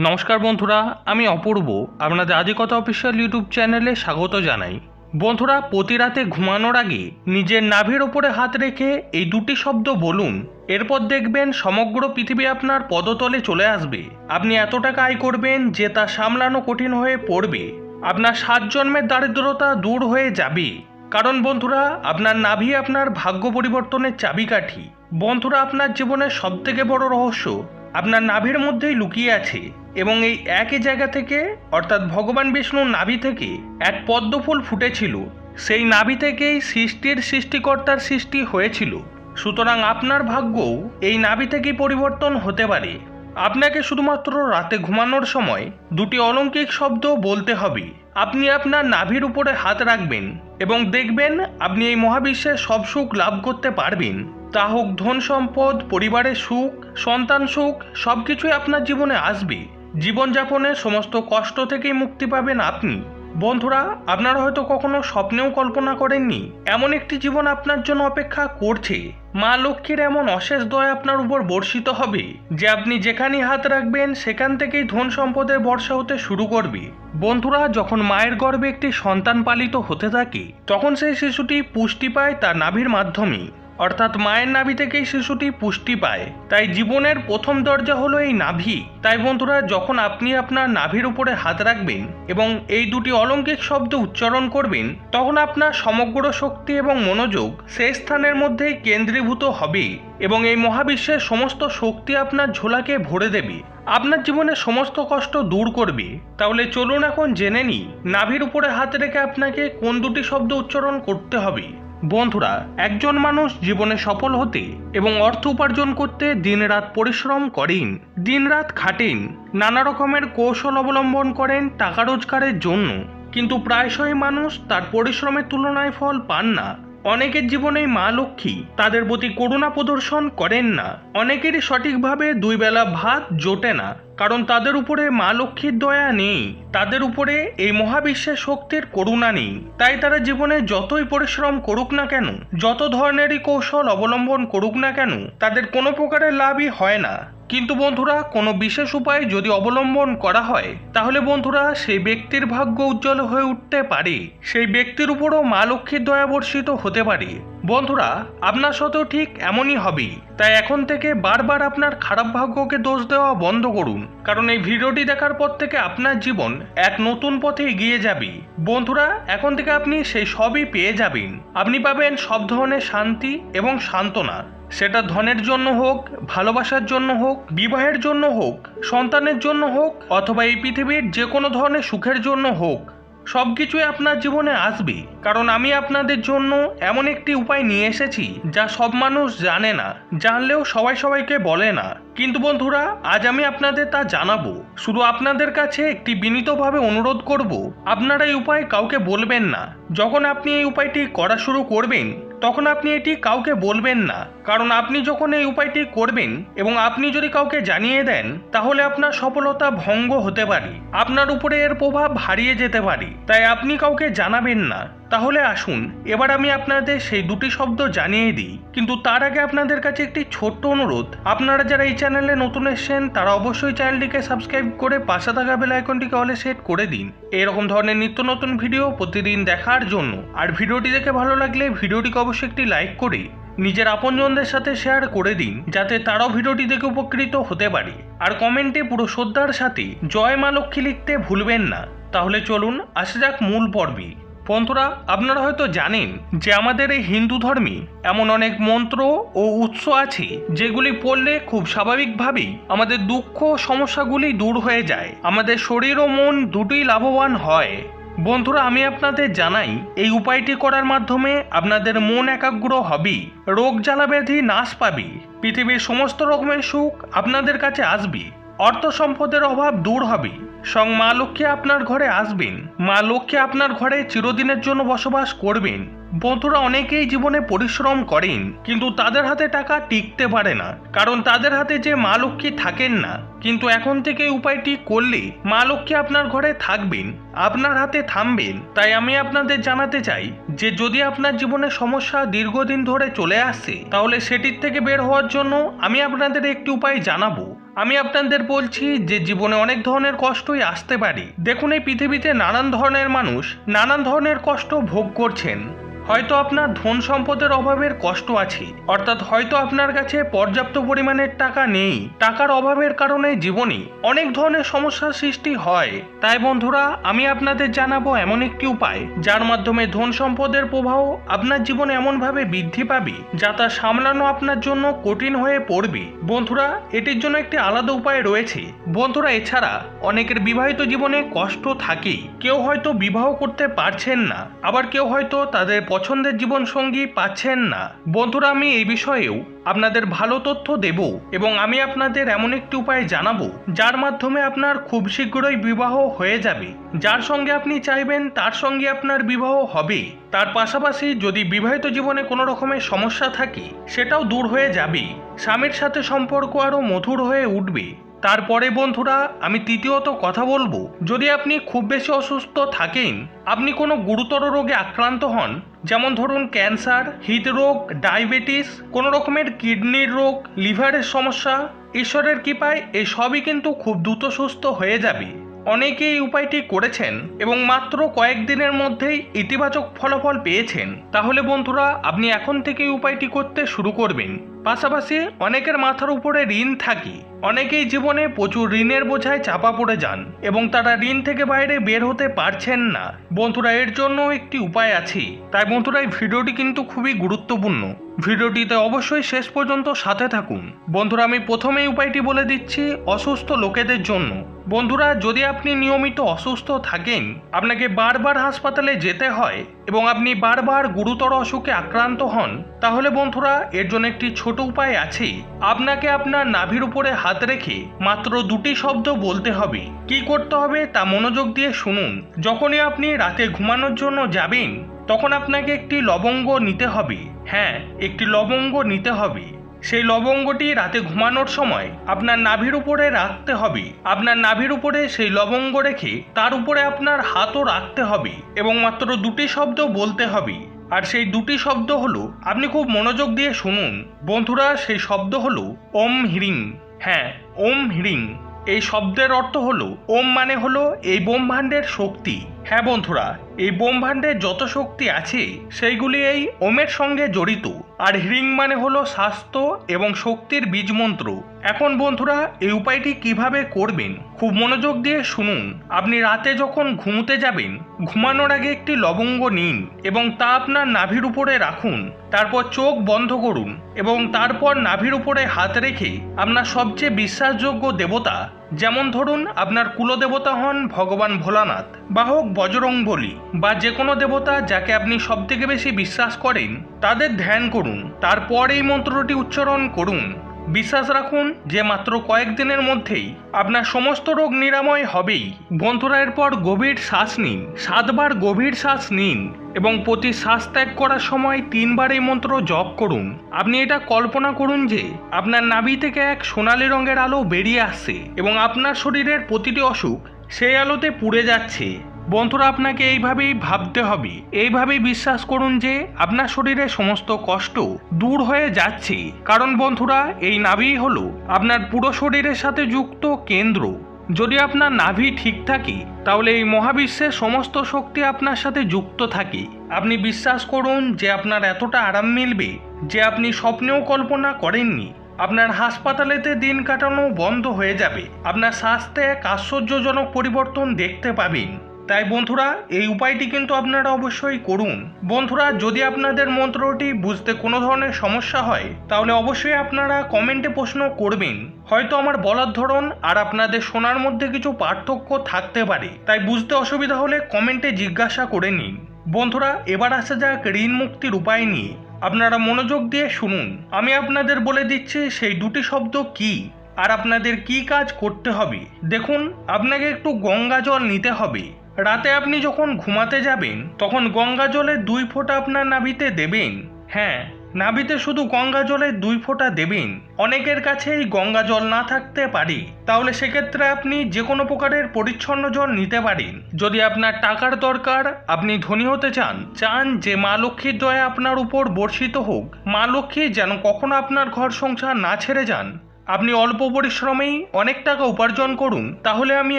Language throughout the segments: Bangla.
নমস্কার বন্ধুরা, আমি অপূর্ব। আপনাদের আদিকতা অফিসিয়াল ইউটিউব চ্যানেলে স্বাগত জানাই। বন্ধুরা, প্রতি রাতে ঘুমানোর আগে নিজের নাভির ওপরে হাত রেখে এই দুটি শব্দ বলুন। এরপর দেখবেন সমগ্র পৃথিবী আপনার পদতলে চলে আসবে। আপনি এত টাকা আয় করবেন যে তা সামলানো কঠিন হয়ে পড়বে। আপনার সাত জন্মের দারিদ্রতা দূর হয়ে যাবে। কারণ বন্ধুরা, আপনার নাভি আপনার ভাগ্য পরিবর্তনের চাবিকাঠি। বন্ধুরা, আপনার জীবনের সবথেকে বড় রহস্য আপনার নাভির মধ্যেই লুকিয়ে আছে এবং এই একই জায়গা থেকে, অর্থাৎ ভগবান বিষ্ণুর নাভি থেকে, এক পদ্মফুল ফুটেছিল। সেই নাভি থেকেই সৃষ্টির সৃষ্টিকর্তার সৃষ্টি হয়েছিল। সুতরাং আপনার ভাগ্যও এই নাভি থেকেই পরিবর্তন হতে পারে। আপনাকে শুধুমাত্র রাতে ঘুমানোর সময় দুটি অলৌকিক শব্দ বলতে হবে। আপনি আপনার নাভির উপরে হাত রাখবেন এবং দেখবেন আপনি এই মহাবিশ্বে সব সুখ লাভ করতে পারবেন। তা হোক ধন সম্পদ, পরিবারের সুখ, সন্তান সুখ সব কিছুই আপনার জীবনে আসবে। জীবনযাপনের সমস্ত কষ্ট থেকেই মুক্তি পাবেন আপনি। বন্ধুরা, আপনারা হয়তো কখনো স্বপ্নেও কল্পনা করেননি, এমন একটি জীবন আপনার জন্য অপেক্ষা করছে। মা লক্ষ্মীর এমন অশেষ দয়া আপনার উপর বর্ষিত হবে, যে আপনি যেখানেই হাত রাখবেন, সেখান থেকেই ধন সম্পদের বর্ষা হতে শুরু করবে। বন্ধুরা, যখন মায়ের গর্ভে একটি সন্তান পালিত হতে থাকে, তখন সেই শিশুটি পুষ্টি পায় তার নাভির মাধ্যমে। অর্থাৎ মায়ের নাভি থেকেই শিশুটি পুষ্টি পায়। তাই জীবনের প্রথম দরজা হলো এই নাভি। তাই বন্ধুরা, যখন আপনি আপনার নাভির উপরে হাত রাখবেন এবং এই দুটি অলৌকিক শব্দ উচ্চারণ করবেন, তখন আপনার সমগ্র শক্তি এবং মনোযোগ সেই স্থানের মধ্যেই কেন্দ্রীভূত হবে এবং এই মহাবিশ্বের সমস্ত শক্তি আপনার ঝোলাকে ভরে দেবে। আপনার জীবনের সমস্ত কষ্ট দূর করবে। তাহলে চলুন এখন জেনে নিই, নাভির উপরে হাত রেখে আপনাকে কোন দুটি শব্দ উচ্চারণ করতে হবে। বন্ধুরা, একজন মানুষ জীবনে সফল হতে এবং অর্থ উপার্জন করতে দিনরাত পরিশ্রম করেন, দিনরাত খাটেন, নানা রকমের কৌশল অবলম্বন করেন টাকা রোজগারের জন্য। কিন্তু প্রায়শই মানুষ তার পরিশ্রমের তুলনায় ফল পান না। অনেকের জীবনেই মা লক্ষ্মী তাদের প্রতি করুণা প্রদর্শন করেন না। অনেকেরই সঠিকভাবে দুই বেলা ভাত জোটে না। কারণ তাদের উপরে মা লক্ষ্মীর দয়া নেই। তাদের উপরে এই মহাবিশ্বের শক্তির করুণা নেই। তাই তারা জীবনে যতই পরিশ্রম করুক না কেন, যত ধরনেরই কৌশল অবলম্বন করুক না কেন, তাদের কোনো প্রকারের লাভই হয় না। কিন্তু বন্ধুরা, কোনো বিশেষ উপায় যদি অবলম্বন করা হয়, তাহলে বন্ধুরা, সেই ব্যক্তির ভাগ্য উজ্জ্বল হয়ে উঠতে পারে। সেই ব্যক্তির উপরও মা লক্ষ্মীর দয়া বর্ষিত হতে পারে। বন্ধুরা, আপনার সাথেও ঠিক এমনই হবে। তাই এখন থেকে বারবার আপনার খারাপ ভাগ্যকে দোষ দেওয়া বন্ধ করুন। কারণ এই ভিডিওটি দেখার পর থেকে আপনার জীবন এক নতুন পথে এগিয়ে যাবে। বন্ধুরা, এখন থেকে আপনি সেই সবই পেয়ে যাবেন। আপনি পাবেন সব ধরনের শান্তি এবং সান্ত্বনা। সেটা ধনের জন্য হোক, ভালোবাসার জন্য হোক, বিবাহের জন্য হোক, সন্তানের জন্য হোক, অথবা এই পৃথিবীর যে কোনো ধরনের সুখের জন্য হোক সব কিছুই আপনার জীবনে আসবে। কারণ আমি আপনাদের জন্য এমন একটি উপায় নিয়ে এসেছি যা সব মানুষ জানে না, জানলেও সবাই সবাইকে বলে না। কিন্তু বন্ধুরা, আজ আমি আপনাদের তা জানাব। শুধু আপনাদের কাছে একটি বিনীতভাবে অনুরোধ করব, আপনারা এই উপায় কাউকে বলবেন না। যখন আপনি এই উপায়টি করা শুরু করবেন, তখন আপনি এটি কাউকে বলবেন না। কারণ আপনি যখন এই উপায়টি করবেন এবং আপনি যদি কাউকে জানিয়ে দেন, তাহলে আপনার সফলতা ভঙ্গ হতে পারে। আপনার উপরে এর প্রভাব হারিয়ে যেতে পারে। তাই আপনি কাউকে জানাবেন না। তাহলে আসুন, এবার আমি আপনাদের সেই দুটি শব্দ জানিয়ে দিই। কিন্তু তার আগে আপনাদের কাছে একটি ছোট্ট অনুরোধ। আপনারা যারা এই চ্যানেলে নতুন এসেছেন, তারা অবশ্যই চ্যানেলটিকে সাবস্ক্রাইব করে পাশে থাকা বেল আইকনটিকে অলে সেট করে দিন। এরকম ধরনের নিত্য নতুন ভিডিও প্রতিদিন দেখার জন্য। আর ভিডিওটি দেখে ভালো লাগলে ভিডিওটিকে অবশ্যই একটি লাইক করে নিজের আপনজনদের সাথে শেয়ার করে দিন, যাতে তারাও ভিডিওটি দেখে উপকৃত হতে পারে। আর কমেন্টে পুরো শ্রদ্ধার সাথে জয় মা লক্ষ্মী লিখতে ভুলবেন না। তাহলে চলুন আসা যাক মূল পর্বে। বন্ধুরা, আপনারা হয়তো জানেন যে আমাদের এই হিন্দু ধর্মে এমন অনেক মন্ত্র ও উৎস আছে, যেগুলি পড়লে খুব স্বাভাবিকভাবেই আমাদের দুঃখ সমস্যাগুলি দূর হয়ে যায়। আমাদের শরীর ও মন দুটোই লাভবান হয়। বন্ধুরা, আমি আপনাদের জানাই, এই উপায়টি করার মাধ্যমে আপনাদের মন একাগ্র হবে। রোগ জ্বালা ব্যাধি নাশ পাবে। পৃথিবীর সমস্ত রকমের সুখ আপনাদের কাছে আসবে। অর্থ সম্পদের অভাব দূর হবে। সং মা লক্ষ্মী আপনার ঘরে আসবেন। মা লক্ষ্মী আপনার ঘরে চিরদিনের জন্য বসবাস করবেন। বন্ধুরা অনেকেই জীবনে পরিশ্রম করেন, কিন্তু তাদের হাতে টাকা টিকতে পারে না। কারণ তাদের হাতে যে মা লক্ষ্মী থাকেন না। কিন্তু এখন থেকে উপায়টি করলে মা লক্ষ্মী আপনার ঘরে থাকবেন, আপনার হাতে থামবেন। তাই আমি আপনাদের জানাতে চাই যে, যদি আপনার জীবনে সমস্যা দীর্ঘদিন ধরে চলে আসছে তাহলে সেটির থেকে বের হওয়ার জন্য আমি আপনাদের একটি উপায় জানাব। আমি আপনাদের বলছি যে জীবনে অনেক ধরনের কষ্টই আসতে পারে। দেখুন এই পৃথিবীতে নানান ধরনের মানুষ নানান ধরনের কষ্ট ভোগ করছেন। হয়তো আপনার ধন সম্পদের অভাবের কষ্ট আছে। অর্থাৎ হয়তো আপনার কাছে পর্যাপ্ত পরিমাণের টাকা নেই। টাকার অভাবের কারণে জীবনে অনেক ধরনের সমস্যার সৃষ্টি হয়। তাই বন্ধুরা, আমি আপনাদের জানাব এমন একটি উপায়, যার মাধ্যমে ধন সম্পদের প্রবাহ আপনার জীবনে এমনভাবে বৃদ্ধি পাবে, যা তা সামলানো আপনার জন্য কঠিন হয়ে পড়বে। বন্ধুরা, এটির জন্য একটি আলাদা উপায় রয়েছে। বন্ধুরা, এছাড়া অনেকের বিবাহিত জীবনে কষ্ট থাকে কেউ হয়তো বিবাহ করতে পারছেন না, আবার কেউ হয়তো তাদের পছন্দের জীবনসঙ্গী পাচ্ছেন না। বন্ধুরা, আমি এই বিষয়েও আপনাদের ভালো তথ্য দেব এবং আমি আপনাদের এমন একটি উপায় জানাব, যার মাধ্যমে আপনার খুব শীঘ্রই বিবাহ হয়ে যাবে। যার সঙ্গে আপনি চাইবেন, তার সঙ্গে আপনার বিবাহ হবে। তার পাশাপাশি যদি বিবাহিত জীবনে কোনো রকমের সমস্যা থাকে, সেটাও দূর হয়ে যাবে। স্বামীর সাথে সম্পর্ক আরও মধুর হয়ে উঠবে। তারপরে বন্ধুরা, আমি তৃতীয়ত কথা বলব, যদি আপনি খুব বেশি অসুস্থ থাকেন, আপনি কোনো গুরুতর রোগে আক্রান্ত হন যেমন ধরুন ক্যান্সার, হৃদরোগ, ডায়াবেটিস, কোনো রকমের কিডনির রোগ, লিভারের সমস্যা, ঈশ্বরের কৃপায় এসবই কিন্তু খুব দ্রুত সুস্থ হয়ে যাবে। অনেকে এই উপায়টি করেছেন এবং মাত্র কয়েকদিনের মধ্যেই ইতিবাচক ফলাফল পেয়েছেন। তাহলে বন্ধুরা, আপনি এখন থেকে উপায়টি করতে শুরু করবেন। পাশাপাশি অনেকের মাথার উপরে ঋণ থাকে। অনেকেই জীবনে প্রচুর ঋণের বোঝায় চাপা পড়ে যান এবং তারা ঋণ থেকে বাইরে বের হতে পারছেন না। বন্ধুরা, এর জন্য একটি উপায় আছে। তাই বন্ধুরা, এই ভিডিওটি কিন্তু খুবই গুরুত্বপূর্ণ। ভিডিওটিতে অবশ্যই শেষ পর্যন্ত সাথে থাকুন। বন্ধুরা, আমি প্রথমেই উপায়টি বলে দিচ্ছি, অসুস্থ লোকেদের জন্য। বন্ধুরা, যদি আপনি নিয়মিত অসুস্থ থাকেন, আপনাকে বারবার হাসপাতালে যেতে হয় এবং আপনি বারবার গুরুতর অসুখে আক্রান্ত হন, তাহলে বন্ধুরা, এর জন্য একটি ছোট উপায় আছে। আপনাকে আপনার নাভির উপরে হাত রেখে মাত্র দুটি শব্দ বলতে হবে। কি করতে হবে তা মনোযোগ দিয়ে শুনুন। যখনই আপনি রাতে ঘুমানোর জন্য যাবেন, তখন আপনাকে একটি লবঙ্গ নিতে হবে। হ্যাঁ একটি লবঙ্গ নিতে হবে। সেই লবঙ্গটি রাতে ঘুমানোর সময় আপনার নাভির উপরে রাখতে হবে। আপনার নাভির উপরে সেই লবঙ্গ রেখে তার উপরে আপনার হাতও রাখতে হবে এবং মাত্র দুটি শব্দ বলতে হবে। আর সেই দুটি শব্দ হলো, আপনি খুব মনোযোগ দিয়ে শুনুন। বন্ধুরা, সেই শব্দ হলো ওম হ্রিং। হ্যাঁ ওম হ্রিং। এই শব্দের অর্থ হলো, ওম মানে হলো এই ব্রহ্মাণ্ডের শক্তি। হ্যাঁ বন্ধুরা, এই ব্রহ্মাণ্ডের যত শক্তি আছে, সেইগুলি এই ওমের সঙ্গে জড়িত। আর হ্রিং মানে হলো স্বাস্থ্য এবং শক্তির বীজ মন্ত্র এখন বন্ধুরা, এই উপায়টি কীভাবে করবেন, খুব মনোযোগ দিয়ে শুনুন। আপনি রাতে যখন ঘুমোতে যাবেন, ঘুমানোর আগে একটি লবঙ্গ নিন এবং তা আপনার নাভির উপরে রাখুন। তারপর চোখ বন্ধ করুন এবং তারপর নাভির উপরে হাত রেখে আপনার সবচেয়ে বিশ্বাসযোগ্য দেবতা যেমন ধরুন আপনার কুলদেবতা হন ভগবান ভোলানাথ, বা হোক বজরং বলি, বা যে কোনো দেবতা যাকে আপনি সবথেকে বেশি বিশ্বাস করেন, তাদের ধ্যান করুন, তারপর এই মন্ত্রটি উচ্চারণ করুন। বিশ্বাস রাখুন যে মাত্র কয়েকদিনের মধ্যেই আপনার সমস্ত রোগ নিরাময় হবেই। বন্ধুরা, এরপর গভীর শ্বাস নিন, সাতবার গভীর শ্বাস নিন। এবং প্রতি শ্বাস ত্যাগ করার সময় তিনবার এই মন্ত্র জপ করুন। আপনি এটা কল্পনা করুন যে আপনার নাভি থেকে এক সোনালি রঙের আলো বেরিয়ে আসছে এবং আপনার শরীরের প্রতিটি অসুখ সেই আলোতে পুড়ে যাচ্ছে। বন্ধুরা, আপনাকে এইভাবেই ভাবতে হবে। এইভাবেই বিশ্বাস করুন যে আপনার শরীরে সমস্ত কষ্ট দূর হয়ে যাচ্ছে। কারণ বন্ধুরা, এই নাভি হলো আপনার পুরো শরীরের সাথে যুক্ত কেন্দ্র। যদি আপনার নাভি ঠিক থাকে, তাহলে এই মহাবিশ্বের সমস্ত শক্তি আপনার সাথে যুক্ত থাকে। আপনি বিশ্বাস করুন যে আপনার এতটা আরাম মিলবে যে আপনি স্বপ্নেও কল্পনা করেননি। আপনার হাসপাতালেতে দিন কাটানো বন্ধ হয়ে যাবে। আপনার স্বাস্থ্যে এক আশ্চর্যজনক পরিবর্তন দেখতে পাবেন। তাই বন্ধুরা, এই উপায়টি কিন্তু আপনারা অবশ্যই করুন। বন্ধুরা, যদি আপনাদের মন্ত্রটি বুঝতে কোনো ধরনের সমস্যা হয়, তাহলে অবশ্যই আপনারা কমেন্টে প্রশ্ন করবেন। হয়তো আমার বলার ধরন আর আপনাদের শোনার মধ্যে কিছু পার্থক্য থাকতে পারে। তাই বুঝতে অসুবিধা হলে কমেন্টে জিজ্ঞাসা করে নিন। বন্ধুরা, এবার আসা যাক ঋণ মুক্তির উপায় নিয়ে। আপনারা মনোযোগ দিয়ে শুনুন। আমি আপনাদের বলে দিচ্ছি, সেই দুটি শব্দ কি? আর আপনাদের কি কাজ করতে হবে? দেখুন, আপনাকে একটু গঙ্গা জল নিতে হবে। রাতে আপনি যখন ঘুমাতে যাবেন, তখন গঙ্গা জলের দুই ফোঁটা আপনার নাভিতে দেবেন। হ্যাঁ নাভিতে শুধু গঙ্গা জলের দুই ফোঁটা দেবেন। অনেকের কাছে এই গঙ্গা জল না থাকতে পারে। তাহলে সেক্ষেত্রে আপনি যে কোনো প্রকারের পরিচ্ছন্ন জল নিতে পারেন। যদি আপনার টাকার দরকার, আপনি ধনী হতে চান চান যে মা লক্ষ্মীর দয়া আপনার উপর বর্ষিত হোক। মা লক্ষ্মী যেন কখনো আপনার ঘর সংসার না ছেড়ে যান। আপনি অল্প পরিশ্রমেই অনেক টাকা উপার্জন করুন, তাহলে আমি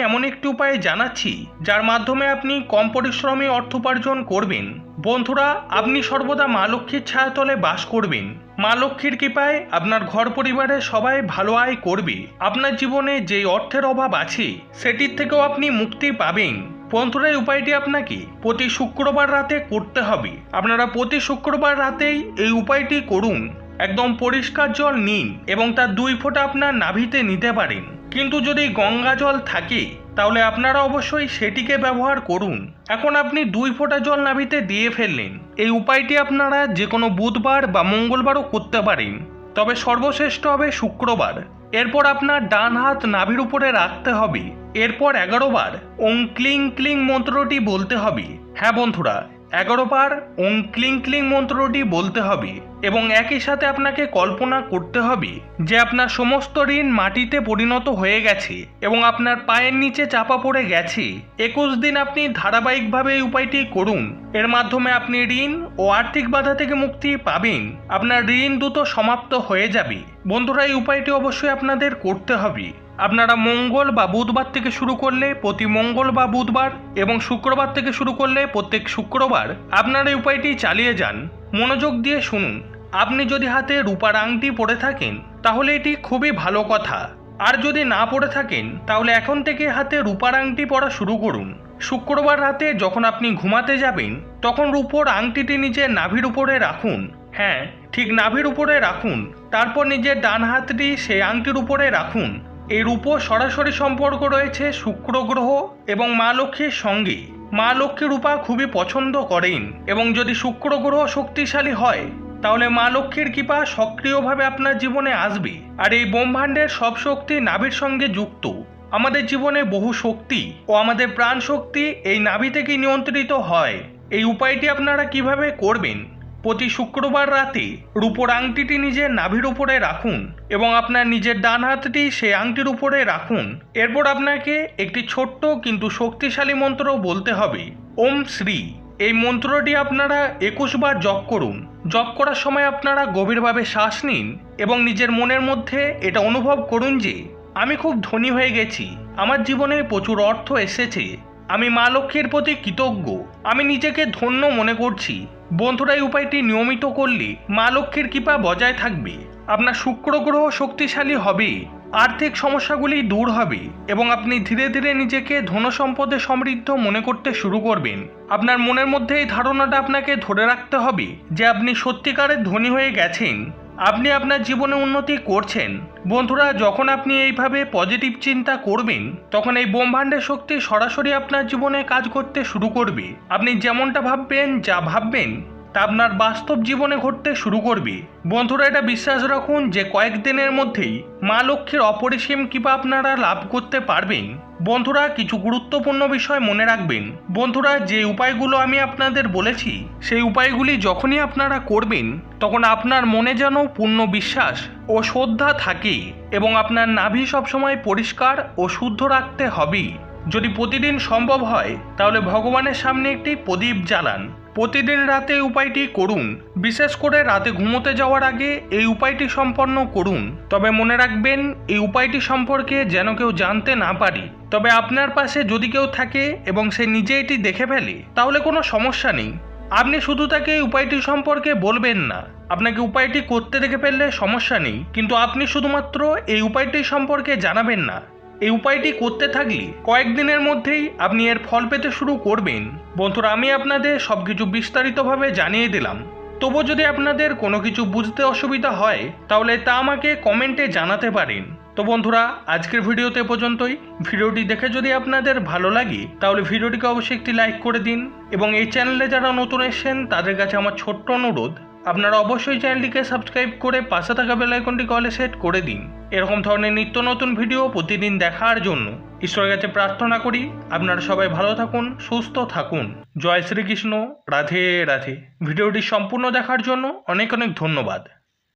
এমন একটি উপায় জানাচ্ছি, যার মাধ্যমে আপনি কম পরিশ্রমে অর্থ উপার্জন করবেন। বন্ধুরা, আপনি সর্বদা মা লক্ষ্মীর ছায়াতলে বাস করবেন। মা লক্ষ্মীর কৃপায় আপনার ঘর পরিবারের সবাই ভালো আয় করবে। আপনার জীবনে যে অর্থের অভাব আছে, সেটির থেকেও আপনি মুক্তি পাবেন। বন্ধুরা, এই উপায়টি আপনাকে প্রতি শুক্রবার রাতে করতে হবে। আপনারা প্রতি শুক্রবার রাতেই এই উপায়টি করুন। একদম পরিষ্কার জল নিন এবং তার দুই ফোঁটা আপনার নাভিতে নিতে পারেন। কিন্তু যদি গঙ্গা জল থাকে, তাহলে আপনারা অবশ্যই সেটিকে ব্যবহার করুন। এখন আপনি দুই ফোঁটা জল নাভিতে দিয়ে ফেললেন। এই উপায়টি আপনারা যে কোনো বুধবার বা মঙ্গলবারও করতে পারেন। তবে সর্বশ্রেষ্ঠ হবে শুক্রবার। এরপর আপনার ডান হাত নাভির উপরে রাখতে হবে। এরপর এগারো বার ওং ক্লিং ক্লিং মন্ত্রটি বলতে হবে। হ্যাঁ বন্ধুরা এগারো বার ওং ক্লিং ক্লিং মন্ত্রটি বলতে হবে এবং একই সাথে আপনাকে কল্পনা করতে হবে যে আপনার সমস্ত ঋণ মাটিতে পরিণত হয়ে গেছে এবং আপনার পায়ের নিচে চাপা পড়ে গেছে। একুশ দিন আপনি ধারাবাহিকভাবে এই উপায়টি করুন। এর মাধ্যমে আপনি ঋণ ও আর্থিক বাধা থেকে মুক্তি পাবেন। আপনার ঋণ দ্রুত সমাপ্ত হয়ে যাবে। বন্ধুরা, এই উপায়টি অবশ্যই আপনাদের করতে হবে। আপনারা মঙ্গল বা বুধবার থেকে শুরু করলে প্রতি মঙ্গল বা বুধবার এবং শুক্রবার থেকে শুরু করলে প্রত্যেক শুক্রবার আপনারা এই উপায়টি চালিয়ে যান। মনোযোগ দিয়ে শুনুন। আপনি যদি হাতে রূপার আংটি পরে থাকেন, তাহলে এটি খুবই ভালো কথা। আর যদি না পড়ে থাকেন, তাহলে এখন থেকে হাতে রূপার আংটি পরা শুরু করুন। শুক্রবার রাতে যখন আপনি ঘুমাতে যাবেন, তখন রূপোর আংটিটি নিজের নাভির উপরে রাখুন। হ্যাঁ ঠিক নাভির উপরে রাখুন। তারপর নিজের ডান হাতটি সেই আংটির উপরে রাখুন। এর উপর সরাসরি সম্পর্ক রয়েছে শুক্র গ্রহ এবং মা লক্ষ্মীর সঙ্গে। মা লক্ষ্মী রূপা খুবই পছন্দ করেন এবং যদি শুক্র গ্রহ শক্তিশালী হয়, তাহলে মা লক্ষ্মীর কৃপা সক্রিয়ভাবে আপনার জীবনে আসবে। আর এই ব্রহ্মাণ্ডের সব শক্তি নাভির সঙ্গে যুক্ত। আমাদের জীবনে বহু শক্তি ও আমাদের প্রাণ শক্তি এই নাভি থেকেই নিয়ন্ত্রিত হয়। এই উপায়টি আপনারা কীভাবে করবেন? প্রতি শুক্রবার রাতে রূপোর আংটিটি নিজের নাভির উপরে রাখুন এবং আপনার নিজের ডান হাতটি সেই আংটির উপরে রাখুন। এরপর আপনাকে একটি ছোট্ট কিন্তু শক্তিশালী মন্ত্র বলতে হবে। ওম শ্রী। এই মন্ত্রটি আপনারা একুশ বার জপ করুন। জপ করার সময় আপনারা গভীরভাবে শ্বাস নিন এবং নিজের মনের মধ্যে এটা অনুভব করুন যে, আমি খুব ধনী হয়ে গেছি। আমার জীবনে প্রচুর অর্থ এসেছে। আমি মা লক্ষ্মীর প্রতি কৃতজ্ঞ। আমি নিজেকে ধন্য মনে করছি। বন্ধুরা, এই উপায়টি নিয়মিত করলে মা লক্ষ্মীর কৃপা বজায় থাকবে। আপনার শুক্র গ্রহ শক্তিশালী হবে, আর্থিক সমস্যাগুলি দূর হবে এবং আপনি ধীরে ধীরে নিজেকে ধন সম্পদে সমৃদ্ধ মনে করতে শুরু করবেন। আপনার মনের মধ্যে এই ধারণাটা আপনাকে ধরে রাখতে হবে যে আপনি সত্যিকারের ধনী হয়ে গেছেন। আপনি আপনার জীবনে উন্নতি করছেন। বন্ধুরা, যখন আপনি এইভাবে পজিটিভ চিন্তা করবেন, তখন এই ব্রহ্মাণ্ডের শক্তি সরাসরি আপনার জীবনে কাজ করতে শুরু করবে। আপনি যেমনটা ভাববেন, যা ভাববেন তা আপনার বাস্তব জীবনে ঘটতে শুরু করবে। বন্ধুরা, এটা বিশ্বাস রাখুন যে কয়েকদিনের মধ্যেই মা লক্ষ্মীর অপরিসীম কৃপা আপনারা লাভ করতে পারবেন। বন্ধুরা, কিছু গুরুত্বপূর্ণ বিষয় মনে রাখবেন। বন্ধুরা, যে উপায়গুলো আমি আপনাদের বলেছি, সেই উপায়গুলি যখনই আপনারা করবেন, তখন আপনার মনে যেন পূর্ণ বিশ্বাস ও শ্রদ্ধা থাকে এবং আপনার নাভি সবসময় পরিষ্কার ও শুদ্ধ রাখতে হবে যদি প্রতিদিন সম্ভব হয়, তাহলে ভগবানের সামনে একটি প্রদীপ জ্বালান। প্রতিদিন রাতে এই উপায়টি করুন। বিশেষ করে রাতে ঘুমোতে যাওয়ার আগে এই উপায়টি সম্পন্ন করুন। তবে মনে রাখবেন, এই উপায়টি সম্পর্কে যেন কেউ জানতে না পারি। তবে আপনার পাশে যদি কেউ থাকে এবং সে নিজে এটি দেখে ফেলে, তাহলে কোনো সমস্যা নেই। আপনি শুধু তাকে এই উপায়টি সম্পর্কে বলবেন না। আপনাকে উপায়টি করতে দেখে ফেললে সমস্যা নেই। কিন্তু আপনি শুধুমাত্র এই উপায়টি সম্পর্কে জানাবেন না। এই উপায়টি করতে থাকলে কয়েকদিনের মধ্যেই আপনি এর ফল পেতে শুরু করবেন। বন্ধুরা, আমি আপনাদের সব কিছু বিস্তারিতভাবে জানিয়ে দিলাম। তবু যদি আপনাদের কোনো কিছু বুঝতে অসুবিধা হয়, তাহলে তা আমাকে কমেন্টে জানাতে পারেন। তো বন্ধুরা, আজকের ভিডিওতে পর্যন্তই। ভিডিওটি দেখে যদি আপনাদের ভালো লাগে, তাহলে ভিডিওটিকে অবশ্যই একটি লাইক করে দিন এবং এই চ্যানেলে যারা নতুন এসেছেন, তাদের কাছে আমার ছোট্ট অনুরোধ, আপনারা অবশ্যই চ্যানেলটিকে সাবস্ক্রাইব করে পাশে থাকা বেল আইকনটি কলে সেট করে দিন। এরকম ধরনের নিত্য নতুন ভিডিও প্রতিদিন দেখার জন্য ঈশ্বরের কাছে প্রার্থনা করি, আপনারা সবাই ভালো থাকুন, সুস্থ থাকুন। জয় শ্রীকৃষ্ণ, রাধে রাধে। ভিডিওটি সম্পূর্ণ দেখার জন্য অনেক অনেক ধন্যবাদ।